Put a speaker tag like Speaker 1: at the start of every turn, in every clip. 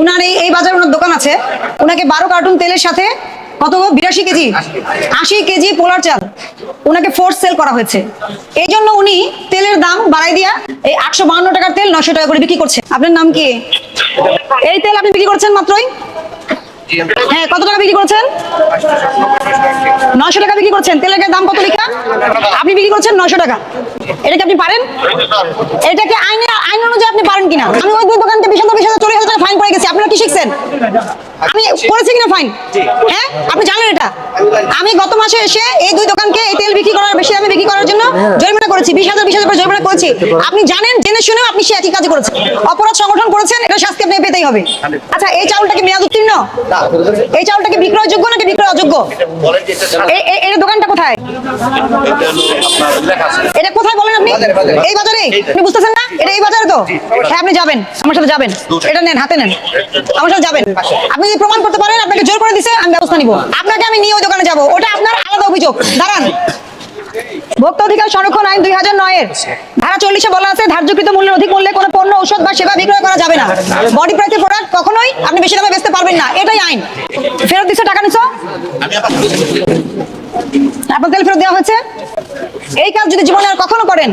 Speaker 1: উনার এই এই বাজার ওনার দোকান আছে। ওনাকে বারো কার্টুন তেলের সাথে কত বিরাশি কেজি। আশি কেজি। পোলার চাল। ওনাকে ফোর্স সেল করা হয়েছে। এই জন্য উনি তেলের দাম বাড়াই দিয়া এই আটশো বাহান্ন টাকার তেল নশো টাকা করে বিক্রি করছে। আপনার নাম কি? এই তেল আপনি বিক্রি করছেন মাত্রই? হ্যাঁ কত টাকা বিক্রি করছেন? নশো টাকা বিক্রি করছেন। তেলের দাম কত লেখা? আপনি বিক্রি করছেন নশো টাকা। এটা কি আপনি পারেন? আইনে আইন অনুযায়ী আপনি পারেন কিনা? আমি ওই দুই বিশ হাজার বিশ হাজার, চল্লিশ হাজার ফাইন করে গেছি। আপনারা কি শিখছেন? আমি করেছি কিনা ফাইন হ্যাঁ? আপনি জানেন এটা? আমি গত মাসে এসে এই দুই দোকানকে এই তেল বিক্রি করার বেশি দামে বিক্রি করার জন্য জরিমানা করেছি বিশ হাজার বিশ হাজার করে জরিমানা করেছি। আপনি জানেন জেনে শুনেও আপনি সে একই কাজ করেছেন। অপরাধ সংগঠন করেছেন এটা শাস্তি আপনি পেতেই হবে। আচ্ছা এই চাউলটা কি মেয়াদ উত্তীর্ণ? এই চাউলটা কি বিক্রয়যোগ্য নাকি বিক্রয় অযোগ্য দোকানটা কোথায়? এটা কোথায় বলেন আপনি? এই বাজারে? আপনি বুঝতেছেন না? এটা এই বাজারে তো? হ্যাঁ আপনি যাবেন। আমার সাথে যাবেন। এটা নেন হাতে নেন। আমার সাথে যাবেন। আপনি যদি প্রমাণ করতে পারেন আপনাকে জোর করে দিছে আমি ব্যবস্থা নিব। আপনাকে আমি নিয়ে ওই দোকানে যাব। ওটা আপনার আলাদা অভিযোগ। দাঁড়ান। ভোক্তা অধিকার সংরক্ষণ আইন দুই হাজার নয়ের ধারা চল্লিশে বলা আছে ধার্যকৃত মূল্যের অধিক মূল্যে কোনো পণ্য ঔষধ বা সেবা বিক্রয় করা যাবে না। বডি প্রাইসের প্রোডাক্ট কখনোই আপনি বেশি দামে বেচতে পারবেন না। এটাই আইন। ফেরত দিচ্ছে টাকা নিছো? আপনার তেল ফেরত দেওয়া হয়েছে? এই কাজ যদি জীবনে আর কখনো করেন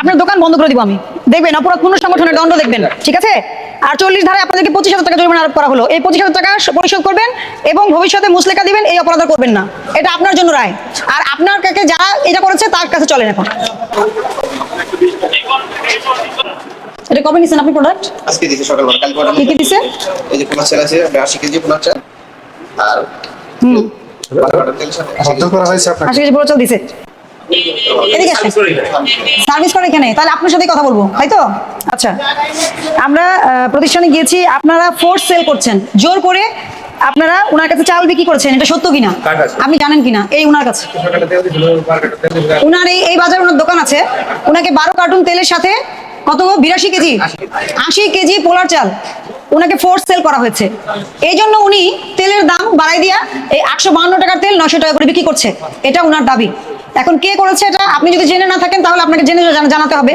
Speaker 1: আপনার দোকান বন্ধ করে দিব আমি। দেখবেন অপরাধ পূর্ণ সংগঠনের দণ্ড দেখবেন। ঠিক আছে? আর চল্লিশ ধারায় আপনাদেরকে পঁচিশ হাজার টাকা জরিমানা আরোপ করা হলো। এই পঁচিশ হাজার টাকা পরিশোধ করবেন এবং ভবিষ্যতে মুসলেকা দিবেন এই অপরাধ করবেন না। এটা আপনার জন্য রায়। আর আপনার কাছে যারা এটা করেছে তার কাছে চলেন এখন। এটা কবে নিছেন আপনি প্রোডাক্ট
Speaker 2: আজকে দিছে সকালবেলা কাল কটা
Speaker 1: কি কি দিছে?
Speaker 2: এই যে পোলার চাল আছে আশি কেজি পোলার চাল। আর
Speaker 1: হুম।
Speaker 2: তেল
Speaker 3: করা হয়েছে আপনাকে?
Speaker 1: আশি কেজি পোড়া চাল দিছে। এদিকে সার্ভিস করে এখানে তাহলে আপনার সাথে কথা বলব তাই তো? আচ্ছা আমরা প্রতিষ্ঠানে গিয়েছি আপনারা ফোর্স সেল করছেন। জোর করে আপনারা ওনার কাছে চাল বিক্রি করেছেন এটা সত্য কিনা? আপনি জানেন কিনা? এই ওনার কাছে। ওনার এই এই বাজারে ওনার দোকান আছে। ওনাকে বারো কার্টুন তেলের সাথে কত বিরাশি কেজি? আশি কেজি পোলার চাল। ওনাকে ফোর্স সেল করা হয়েছে। এই জন্য উনি তেলের দাম বাড়াই দিয়া এই বাহান্ন টাকার তেল নশো টাকা করে বিক্রি করছে। এটা ওনার দাবি। এখন কে করেছে এটা? আপনি যদি জেনে না থাকেন তাহলে আপনাকে জেনে জানাতে হবে।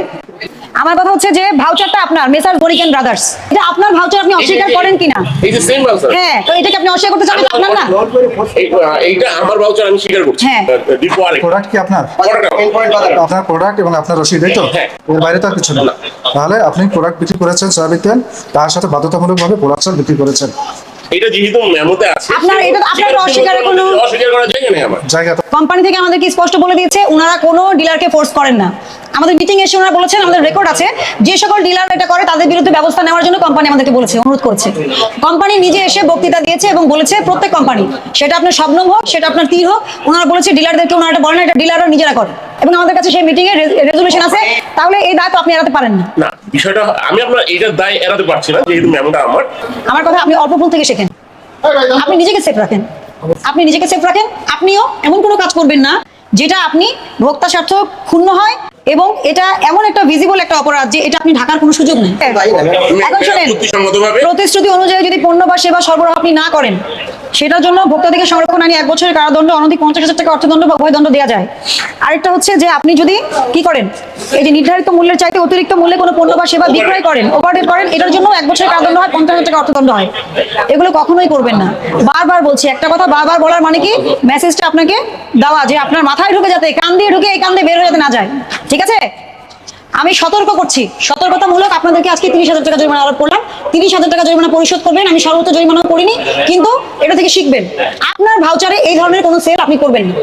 Speaker 1: আমার কথা হচ্ছে যে ভাউচারটা আপনার মেসার বরিকেন ব্রাদার্স এটা আপনার ভাউচার আপনি অস্বীকার করেন কিনা?
Speaker 4: এই যে সেম ভাউচার
Speaker 1: হ্যাঁ তো এটাকে আপনি অস্বীকার করতে চান? আপনার না?
Speaker 4: এইটা আমার ভাউচার আমি স্বীকার করছি।
Speaker 1: হ্যাঁ।
Speaker 4: ডিপো আরেক
Speaker 3: প্রোডাক্ট কি আপনার? আপনার প্রোডাক্ট এবং আপনার রসিদ এই তো?
Speaker 4: হ্যাঁ।
Speaker 3: এর বাইরে তো আর কিছু না। তাহলে আপনি প্রোডাক্ট বিক্রি করেছেন সয়াবিন তেল তার সাথে বাধ্যতামূলকভাবে চাল বিক্রি করেছেন।
Speaker 4: এটা যেহেতু মেমোতে আছে
Speaker 1: আপনার এটা আপনার তো অস্বীকারের কোনো-
Speaker 4: অস্বীকার করার জায়গা নেই আমার।
Speaker 3: জায়গা তো
Speaker 1: কোম্পানি থেকে আমাদেরকে স্পষ্ট বলে দিয়েছে? ওনারা কোনো ডিলারকে ফোর্স করেন না। আমাদের মিটিং এসে ওনারা বলেছেন আমাদের রেকর্ড আছে। যে সকল ডিলার এটা করে তাদের বিরুদ্ধে ব্যবস্থা নেওয়ার জন্য কোম্পানি আমাদেরকে বলেছে অনুরোধ করেছে। কোম্পানি নিজে এসে বক্তৃতা দিয়েছে এবং বলেছে প্রত্যেক কোম্পানি সেটা আপনার শবনম হোক সেটা আপনার তীর হোক ওনারা বলেছে ডিলারদেরকে ওনারা এটা বলেন না এটা ডিলাররা নিজেরা করে। এবং আমাদের কাছে সেই মিটিং এর রেজলিউশন আছে তাহলে এই দায় তো আপনি এড়াতে পারেন না
Speaker 4: না বিষয়টা আমি আপনার এইটার দায় এড়াতে পারছি না যেহেতু ম্যামটা আমার।
Speaker 1: আমার কথা আপনি অল্প ভুল থেকে শেখেন। আপনি নিজেকে সেফ রাখেন। আপনি নিজেকে সেফ রাখেন আপনিও এমন কোনো কাজ করবেন না যেটা আপনি ভোক্তা স্বার্থ ক্ষুণ্ণ হয় এবং এটা এমন একটা ভিজিবল একটা অপরাধ যে এটা আপনি ঢাকার কোনো সুযোগ নেই। এখন শোনেন প্রতিশ্রুতি অনুযায়ী যদি পণ্য বা সেবা সরবরাহ আপনি না করেন সেটার জন্য ভোক্তাধিকার সংরক্ষণ আনি এক বছরের কারাদণ্ড অনধিক পঞ্চাশ হাজার টাকা অর্থদণ্ড বা উভয়দণ্ড দেওয়া যায়। আরেকটা হচ্ছে যে আপনি যদি কি করেন এই যে নির্ধারিত মূল্যের চাইতে অতিরিক্ত মূল্যে কোনো পণ্য বা সেবা বিক্রয় করেন ওভারডেট করেন এটার জন্য এক বছরের কারাদণ্ড হয় পঞ্চাশ হাজার টাকা অর্থদণ্ড হয়। এগুলো কখনোই করবেন না। বারবার বলছি একটা কথা বারবার বলার মানে কি মেসেজটা আপনাকে দেওয়া যে আপনার মাথায় ঢুকে যাতে কান দিয়ে ঢুকে এই কান দিয়ে বের হয়ে যেতে না যায়। ঠিক আছে? আমি সতর্ক করছি। সতর্কতামূলক আপনাদেরকে আজকে তিরিশ হাজার টাকা জরিমানা আরোপ করলাম। তিরিশ হাজার টাকা জরিমানা পরিশোধ করবেন। আমি সর্বোচ্চ জরিমানা করিনি, কিন্তু এটা থেকে শিখবেন। আপনার ভাউচারে এই ধরনের কোনো সেল আপনি করবেন না।